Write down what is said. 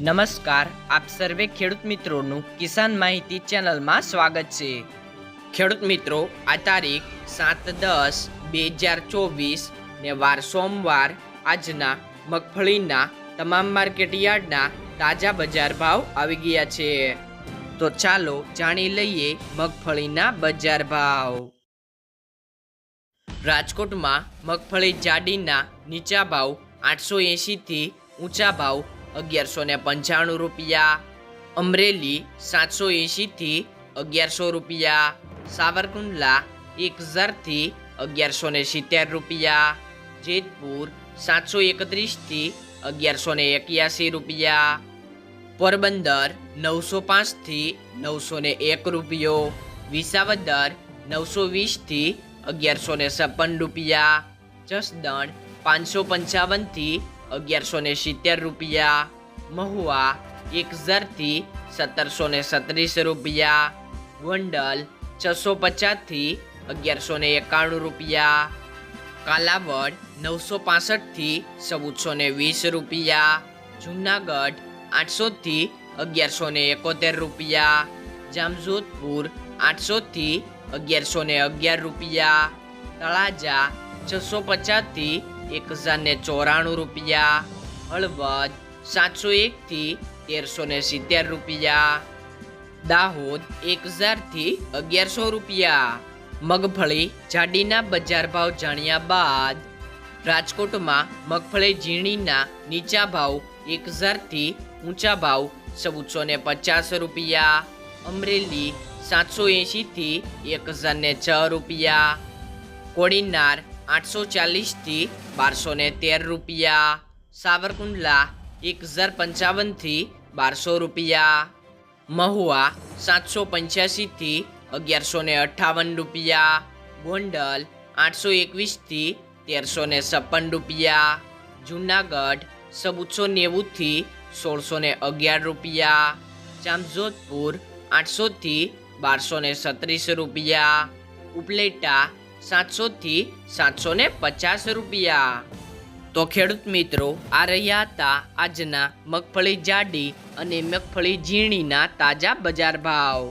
નમસ્કાર, આપ સર્વે ખેડૂત મિત્રોનું કિસાન માહિતી ચેનલમાં સ્વાગત છે. ખેડૂત મિત્રો, આ તારીખ સાત દસ બે હજાર ચોવીસ ને વાર સોમવાર આજના મગફળીના તમામ માર્કેટ યાર્ડના તાજા બજાર ભાવ આવી ગયા છે. તો ચાલો જાણી લઈએ મગફળીના બજાર ભાવ. રાજકોટમાં મગફળી જાડીના નીચા ભાવ આઠસો એંશીથી ઊંચા ભાવ અગિયારસો ને પંચાણું રૂપિયા, અમરેલી સાતસો એંશીથી અગિયારસો રૂપિયા, સાવરકુંડલા એક હજારથી અગિયારસો ને સિત્તેર રૂપિયા, જેતપુર સાતસો એકત્રીસથી અગિયારસો ને એક્યાસી રૂપિયા, પોરબંદર નવસો પાંચથી નવસો ને એક રૂપિયો, વિસાવદર નવસો વીસથી અગિયારસો ને છપ્પન રૂપિયા, જસદણ પાંચસો પંચાવનથી અગિયારસો ને સિત્તેર રૂપિયા, મહુવા એક હજારથી સત્તરસો ને સત્રીસ રૂપિયા, ગોંડલ છસો પચાસથી અગિયારસો ને એકાણું રૂપિયા, કાલાવડ નવસો પાસઠથી ચૌદસો ને વીસ રૂપિયા, જુનાગઢ આઠસોથી અગિયારસો ને એકોતેર રૂપિયા, જામજોધપુર આઠસોથી અગિયારસો ને અગિયાર રૂપિયા, તળાજા છસો પચાસથી એક હજાર ને ચોરાણું રૂપિયા, હળવદ સાતસો એકથી તેરસો ને સિત્તેર રૂપિયા, દાહોદ એક હજારથી અગિયારસો રૂપિયા, મગફળી જાડીના બજાર ભાવ જાણ્યા બાદ રાજકોટમાં મગફળી ઝીણીના નીચા ભાવ એક હજારથી ઊંચા ભાવ ચૌદસો ને પચાસ રૂપિયા, અમરેલી સાતસો એંશીથી એક હજાર ને છ રૂપિયા, કોડીનાર આઠસો ચાલીસથી બારસો ને તેર રૂપિયા. સાવરકુંડલા એક હજાર પંચાવનથી બારસો રૂપિયા. મહુવા સાતસો પંચ્યાસીથી અગિયારસો ને અઠ્ઠાવન રૂપિયા. ગોંડલ આઠસો એકવીસથી તેરસો ને છપ્પન રૂપિયા. જુનાગઢ ચૌદસો નેવુંથી સોળસો ને અગિયાર રૂપિયા. જામજોધપુર આઠસોથી બારસો ને સત્રીસ રૂપિયા. ઉપલેટા સાતસોથી સાતસો ને પચાસ રૂપિયા. તો ખેડૂત મિત્રો, આ રહ્યા હતા આજના મગફળી જાડી અને મગફળી ઝીણીના તાજા બજાર ભાવ.